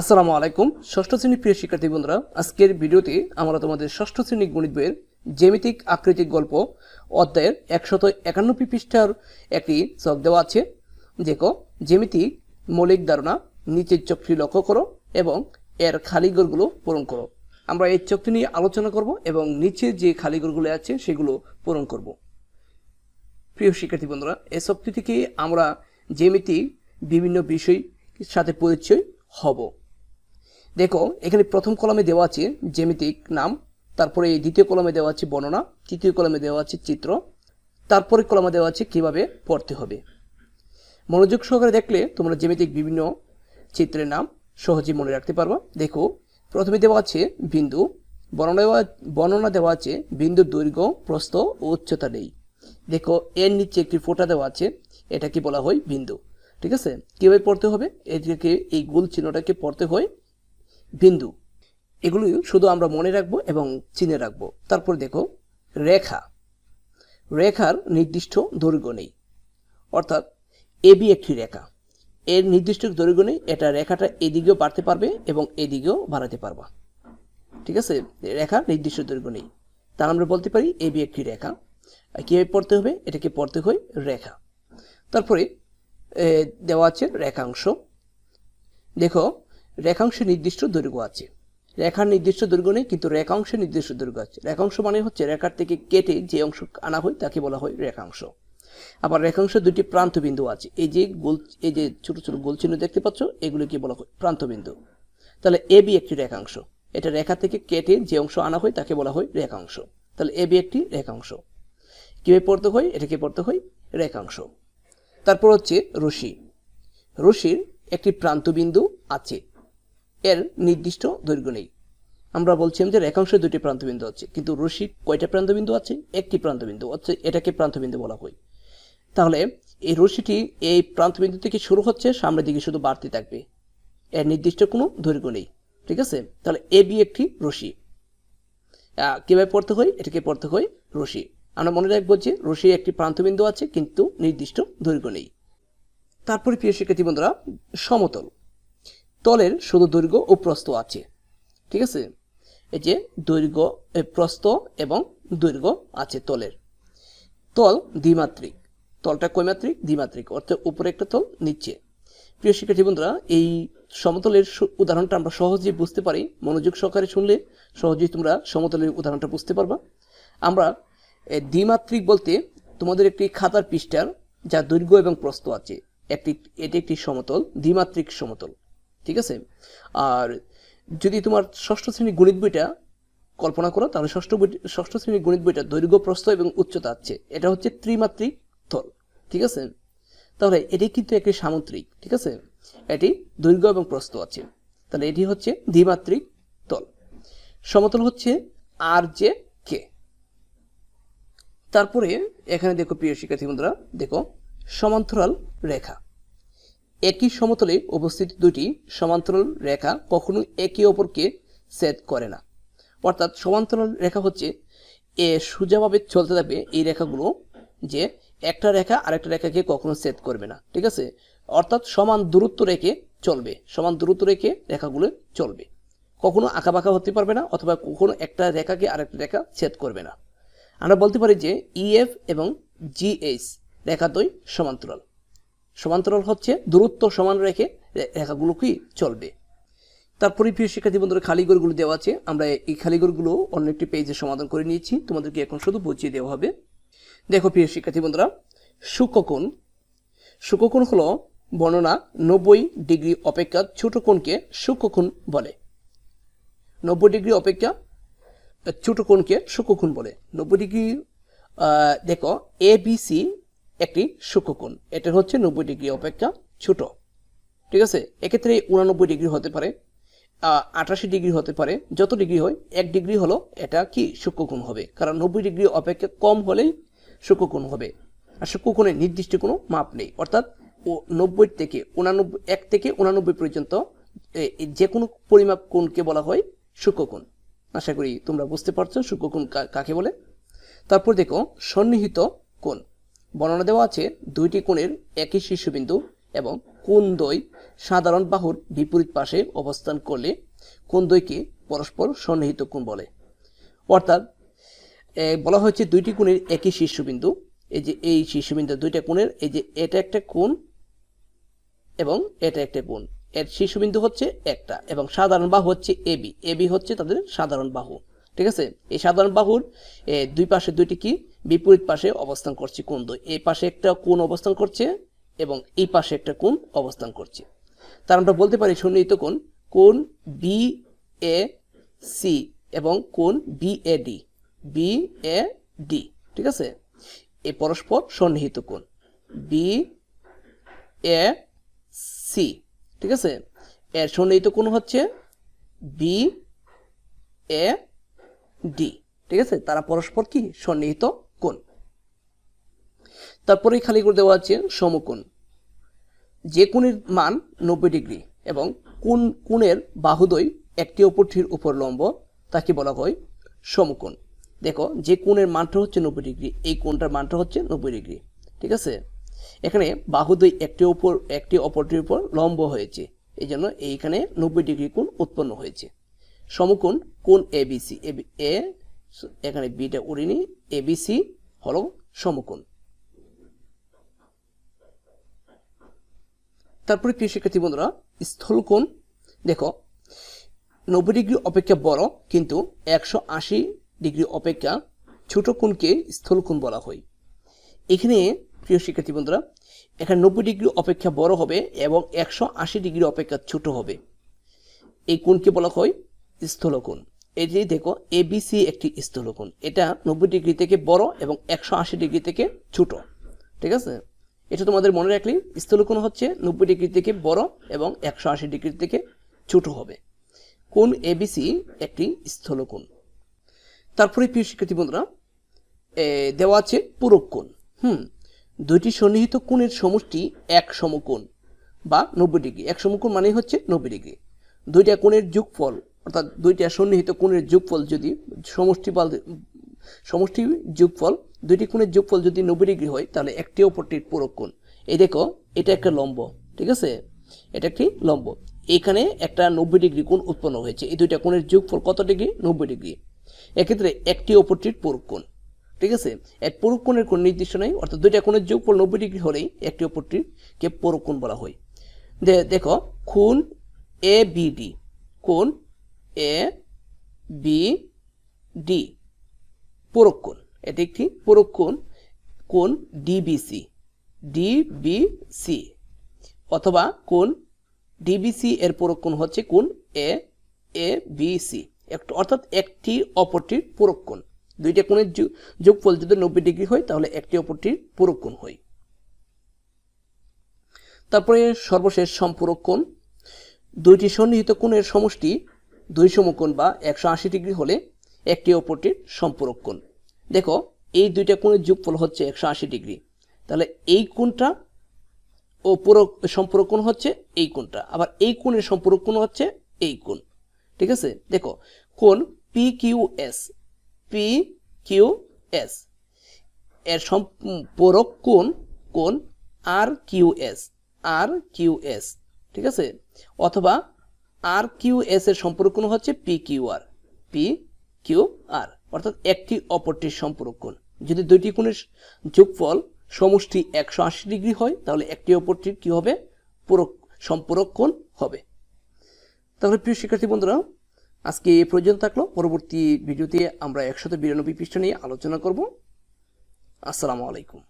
আসসালামু আলাইকুম, ষষ্ঠ শ্রেণির প্রিয় শিক্ষার্থী বন্ধুরা। আজকের ভিডিওতে আমরা তোমাদের ষষ্ঠ শ্রেণি গণিত বইয়ের জ্যামিতিক আকৃতিক গল্প অধ্যায়ের একশত একান্নটি পৃষ্ঠার একটি চক দেওয়া আছে। দেখো জ্যামিতিক মৌলিক ধারণা, নিচের চকটি লক্ষ্য করো এবং এর খালি খালিগরগুলো পূরণ করো। আমরা এই চকটি নিয়ে আলোচনা করব এবং নিচে যে খালিগরগুলো আছে সেগুলো পূরণ করব। প্রিয় শিক্ষার্থী বন্ধুরা, এই চকটি থেকে আমরা জ্যামিতিক বিভিন্ন বিষয় সাথে পরিচয় হব। দেখো, এখানে প্রথম কলমে দেওয়া আছে জ্যামিতিক নাম, তারপরে এই দ্বিতীয় কলমে দেওয়া আছে বর্ণনা, তৃতীয় কলমে দেওয়া আছে চিত্র, তারপরে কলমে দেওয়া আছে কীভাবে পড়তে হবে। মনোযোগ সহকারে দেখলে তোমরা জ্যামিতিক বিভিন্ন চিত্রের নাম সহজে মনে রাখতে পারবা। দেখো, প্রথমে দেওয়া আছে বিন্দু, বর্ণনা দেওয়া বর্ণনা দেওয়া আছে বিন্দুর দৈর্ঘ্য, প্রস্থ ও উচ্চতা নেই। দেখো, এর নিচে একটি ফোঁটা দেওয়া আছে, এটাকে বলা হয় বিন্দু। ঠিক আছে? কীভাবে পড়তে হবে? এটাকে এই গোল চিহ্নটাকে পড়তে হয় বিন্দু। এগুলি শুধু আমরা মনে রাখব এবং চিনে রাখব। তারপর দেখো, রেখা। রেখার নির্দিষ্ট দৈর্ঘ্য নেই। অর্থাৎ এবি একটি রেখা। এর নির্দিষ্ট দৈর্ঘ্য নেই, এটা রেখাটা এদিকেও বাড়তে পারবে এবং এদিকেও বাড়াতে পারবা। ঠিক আছে? রেখার নির্দিষ্ট দৈর্ঘ্য নেই। তার আমরা বলতে পারি এবি একটি রেখা। কীভাবে পড়তে হবে? এটাকে পড়তে হয় রেখা। তারপরে দেওয়া আছে রেখাংশ। দেখো রেখাংশের নির্দিষ্ট দৈর্ঘ্য আছে। রেখার নির্দিষ্ট দৈর্ঘ্য নেই, কিন্তু রেখাংশের নির্দিষ্ট দৈর্ঘ্য আছে। রেখাংশ মানে হচ্ছে রেখার থেকে কেটে যে অংশ আনা হয়, তাকে বলা হয় রেখাংশ। আবার রেখাংশ দুটি প্রান্ত বিন্দু আছে। এই যে গোল, এই যে ছোট ছোট গোল চিহ্ন দেখতে পাচ্ছ, এগুলোকে বলা হয় প্রান্ত বিন্দু তাহলে এ বি একটি রেখাংশ। এটা রেখা থেকে কেটে যে অংশ আনা হয়, তাকে বলা হয় রেখাংশ। তাহলে এ বি একটি রেখাংশ। কীভাবে পড়তে হয়? এটাকে পড়তে হয় রেখাংশ। তারপর হচ্ছে রশি রশির একটি প্রান্তবিন্দু আছে। এর নির্দিষ্ট দৈর্ঘ্য নেই। আমরা বলছিলাম যে রেখাংশে দুটি প্রান্তবিন্দু আছে, কিন্তু রশি কয়টা প্রান্তবিন্দু আছে? একটি প্রান্তবিন্দু হচ্ছে এটাকে প্রান্তবিন্দু বলা হয়। তাহলে এই রশিটি এই প্রান্তবিন্দু থেকে শুরু হচ্ছে, সামনের দিকে শুধু বাড়তে থাকবে। এর নির্দিষ্ট কোনো দৈর্ঘ্য নেই, ঠিক আছে? তাহলে এ বি একটি রশি কীভাবে পড়তে হয়? এটাকে পড়তে হয় রশি আমরা মনে রাখব যে রশি একটি প্রান্তবিন্দু আছে, কিন্তু নির্দিষ্ট দৈর্ঘ্য নেই। তারপরে প্রিয় শিক্ষার্থী বন্ধুরা, সমতল। তলের শুধু দৈর্ঘ্য ও প্রস্থ আছে। ঠিক আছে? এই যে দৈর্ঘ্য প্রস্থ এবং দৈর্ঘ্য আছে তলের। তল দ্বিমাত্রিক। তলটা কৈমাত্রিক দ্বিমাত্রিক। অর্থাৎ উপরে একটা তল, নিচে। প্রিয় শিক্ষার্থী বন্ধুরা, এই সমতলের উদাহরণটা আমরা সহজেই বুঝতে পারি। মনোযোগ সহকারে শুনলে সহজেই তোমরা সমতলের উদাহরণটা বুঝতে পারবা। আমরা দ্বিমাত্রিক বলতে তোমাদের একটি খাতার পৃষ্ঠার যা দৈর্ঘ্য এবং প্রস্থ আছে, একটি এটি একটি সমতল, দ্বিমাত্রিক সমতল। ঠিক আছে? আর যদি তোমার ষষ্ঠ শ্রেণির গণিত বইটা কল্পনা করো, তাহলে ষষ্ঠ বই, ষষ্ঠ শ্রেণির গণিত বইটা দৈর্ঘ্য, প্রস্থ এবং উচ্চতা আছে। এটা হচ্ছে ত্রিমাত্রিক তল ঠিক আছে? তাহলে এটি কিন্তু একটি সামুদ্রিক, ঠিক আছে? এটি দৈর্ঘ্য এবং প্রস্থ আছে। তাহলে এটি হচ্ছে দ্বিমাত্রিক তল সমতল হচ্ছে আর জে কে। তারপরে এখানে দেখো, প্রিয় শিক্ষার্থী বন্ধুরা, দেখো, সমান্তরাল রেখা। একই সমতলে উপস্থিত দুটি সমান্তরাল রেখা কখনো একে অপরকে ছেদ করে না। অর্থাৎ সমান্তরাল রেখা হচ্ছে এ সোজাভাবে চলতে থাকবে এই রেখাগুলো যে একটা রেখা আরেকটা রেখাকে কখনো ছেদ করবে না, ঠিক আছে? অর্থাৎ সমান দূরত্ব রেখে চলবে, সমান দূরত্ব রেখে রেখাগুলো চলবে। কখনো আঁকাবাঁকা হতে পারবে না অথবা কখনো একটা রেখাকে আরেকটা রেখা ছেদ করবে না। আমরা বলতে পারি যে ইএফ এবং জিএইচ রেখাদ্বয় সমান্তরাল। সমান্তরাল হচ্ছে দূরত্ব সমান রেখে রেখাগুলো কি চলবে। তারপরে প্রিয় শিক্ষার্থী বন্ধুরা খালিগড়গুলো দেওয়া আছে। আমরা এই খালিগড়গুলো অন্য একটি পেজে সমাধান করে নিয়েছি। তোমাদেরকে এখন শুধু বুঝিয়ে দেওয়া হবে। দেখো প্রিয় শিক্ষার্থী বন্ধুরা, সূক্ষ্মকোণ। সূক্ষ্মকোণ হলো বর্ণনা নব্বই ডিগ্রি অপেক্ষা ছোট কোণকে সূক্ষ্মকোণ বলে। নব্বই ডিগ্রি অপেক্ষা ছোট কোণকে সূক্ষ্মকোণ বলে। নব্বই ডিগ্রি দেখো এ বি সি একটি সূক্ষ্মকোণ এটা হচ্ছে নব্বই ডিগ্রি অপেক্ষা ছোট। ঠিক আছে? এক্ষেত্রে উনানব্বই ডিগ্রি হতে পারে আটাশি ডিগ্রি হতে পারে। যত ডিগ্রি হয়, এক ডিগ্রি হলো এটা কি সূক্ষ্মকোণ হবে। কারণ নব্বই ডিগ্রি অপেক্ষা কম হলেই সূক্ষ্মকোণ হবে। আর সূক্ষ্মকোণের নির্দিষ্ট কোনো মাপ নেই। অর্থাৎ নব্বই থেকে উনানব্বই, এক থেকে উনানব্বই পর্যন্ত যে কোনো পরিমাপ কোণকে বলা হয় সূক্ষ্মকোণ আশা করি তোমরা বুঝতে পারছ সূক্ষ্মকোণ কাকে বলে? তারপর দেখো সন্নিহিত কোণ। বর্ণনা দেওয়া আছে, দুইটি কোণের একই শীর্ষবিন্দু এবং কোন দ্বয় সাধারণ বাহুর বিপরীত পাশে অবস্থান করলে কোন দ্বয়কে পরস্পর সন্নিহিত কোণ বলে। অর্থাৎ বলা হয়েছে দুইটি কোণের একই শীর্ষবিন্দু, এই যে এই শীর্ষবিন্দু দুইটা কোণের, এই যে এটা একটা কোণ এবং এটা একটা কোণ। এর শীর্ষবিন্দু হচ্ছে একটা এবং সাধারণ বাহু হচ্ছে এবি এবি হচ্ছে তাদের সাধারণ বাহু। ঠিক আছে? এই সাধারণ বাহুর দুই পাশে দুইটি কি? বিপরীত পাশে অবস্থান করছে কোন দুই এই পাশে একটা কোন অবস্থান করছে এবং এই পাশে একটা কোন অবস্থান করছে। তার আমরা বলতে পারি সন্নিহিত কোন কোন বি এ সি এবং কোন B A D B A D ঠিক আছে? এ পরস্পর সন্নিহিত কোন বি এ সি ঠিক আছে? এর সন্নিহিত কোন হচ্ছে বি এ ডি ঠিক আছে? তারা পরস্পর কি? সন্নিহিত কোণ। তারপরেই খালি করে দেওয়া আছে সমকোণ। যে কোণের মান নব্বই ডিগ্রি এবং কোন কোণের বাহুদ্বয় একটি অপরটির উপর লম্ব, তাকে বলা হয় সমকোণ। দেখো, যে কোণের মানটা হচ্ছে নব্বই ডিগ্রি, এই কোণটার মানটা হচ্ছে নব্বই ডিগ্রি, ঠিক আছে? এখানে বাহুদ্বয় একটি উপর একটি অপরটির উপর লম্ব হয়েছে এই জন্য এইখানে নব্বই ডিগ্রি কোণ উৎপন্ন হয়েছে। সমকোণ কোণ এবিসি এ এখানে বিটা উড়িনি। এবিসি হলো সমকোণ। তারপরে প্রিয় শিক্ষার্থী বন্ধুরা, স্থলকোণ। দেখো, নব্বই ডিগ্রি অপেক্ষা বড়, কিন্তু একশো আশি ডিগ্রি অপেক্ষা ছোট কোণকে স্থলকোণ বলা হয়। এখানে প্রিয় শিক্ষার্থী বন্ধুরা, এখানে নব্বই ডিগ্রি অপেক্ষা বড় হবে এবং একশো আশি ডিগ্রি অপেক্ষা ছোট হবে। এই কোণকে বলা হয় স্থলকোণ। এই যে দেখো এবিসি একটি স্থলকোণ। এটা নব্বই ডিগ্রি থেকে বড় এবং একশো আশি ডিগ্রি থেকে ছোট। ঠিক আছে? এটা তোমাদের মনে রাখলেই স্থলকোণ হচ্ছে নব্বই ডিগ্রি থেকে বড় এবং একশো আশি ডিগ্রি থেকে ছোট হবে। কোণ এবিসি একটি স্থলকোণ। তারপরে প্রিয় শিক্ষার্থী বন্ধুরা দেওয়া আছে পূরক কোণ। হুম, দুইটি সন্নিহিত কোণের সমষ্টি এক সমকোণ বা নব্বই ডিগ্রি। এক সমকোণ মানেই হচ্ছে নব্বই ডিগ্রি। দুইটা কোণের যোগফল অর্থাৎ দুইটা সন্নিহিত কোণের যোগফল যদি সমষ্টি বলতে সমষ্টি যোগফল, দুইটি কোণের যোগফল যদি নব্বই ডিগ্রি হয়, তাহলে একটি অপরটির পূরক কোণ। এই দেখো, এটা একটা লম্ব, ঠিক আছে? এটা একটি লম্ব। এখানে একটা নব্বই ডিগ্রি কোণ উৎপন্ন হয়েছে। এই দুইটা কোণের যোগফল কত ডিগ্রি? নব্বই ডিগ্রি। এক্ষেত্রে একটি অপরটির পূরক কোণ, ঠিক আছে? এক পূরক কোণের কোণ নির্দিষ্ট নেই, অর্থাৎ দুইটা কোণের যোগফল নব্বই ডিগ্রি হলেই একটি অপরটিকে পূরক কোণ বলা হয়। দেখো, কোণ এ বি ডি কোণ এ বি ডি পূরক কোণ, এটি একটি পূরক কোণ কোণ ডিবিসি ডিবিসি অথবা কোণ ডিবিসি এর পূরক কোণ হচ্ছে কোণ এ এ বি সি একটু, অর্থাৎ একটি অপরটির পূরক কোণ। দুইটা কোণের যোগফল যদি নব্বই ডিগ্রি হয়, তাহলে একটি অপরটির পূরক কোণ হয়। তারপরে সর্বশেষ সম্পূরক কোণ। দুইটি সন্নিহিত কোণের সমষ্টি দুই সমকোণ বা একশো আশি ডিগ্রি হলে একটি অপরটির সম্পূরক কোণ। দেখো, এই দুইটা কোণের যোগফল হচ্ছে একশো আশি ডিগ্রি। তাহলে এই কোণটা ও পূরক সম্পূরক কোণ হচ্ছে এই কোণটা। আবার এই কোণের সম্পূরক কোণ হচ্ছে এই কোণ। ঠিক আছে? দেখো, কোণ P Q S P Q S এর সম্পূরক কোণ কোণ R Q S R Q S ঠিক আছে? অথবা আর কিউ এস এর সম্পর্ক হচ্ছে P Q R P Q R অর্থাৎ একটি অপরটির সম্পর্ক যদি দুইটি কোণের যোগফল সমষ্টি একশো আশি ডিগ্রি হয়, তাহলে একটি অপরটির কি হবে? পূরক, সম্পূরক কোণ হবে। তাহলে প্রিয় শিক্ষার্থী বন্ধুরা, আজকে এই প্রয়োজন থাকল। পরবর্তী ভিডিওতে আমরা একশত বিরানব্বই পৃষ্ঠা নিয়ে আলোচনা করব। আসসালামু আলাইকুম।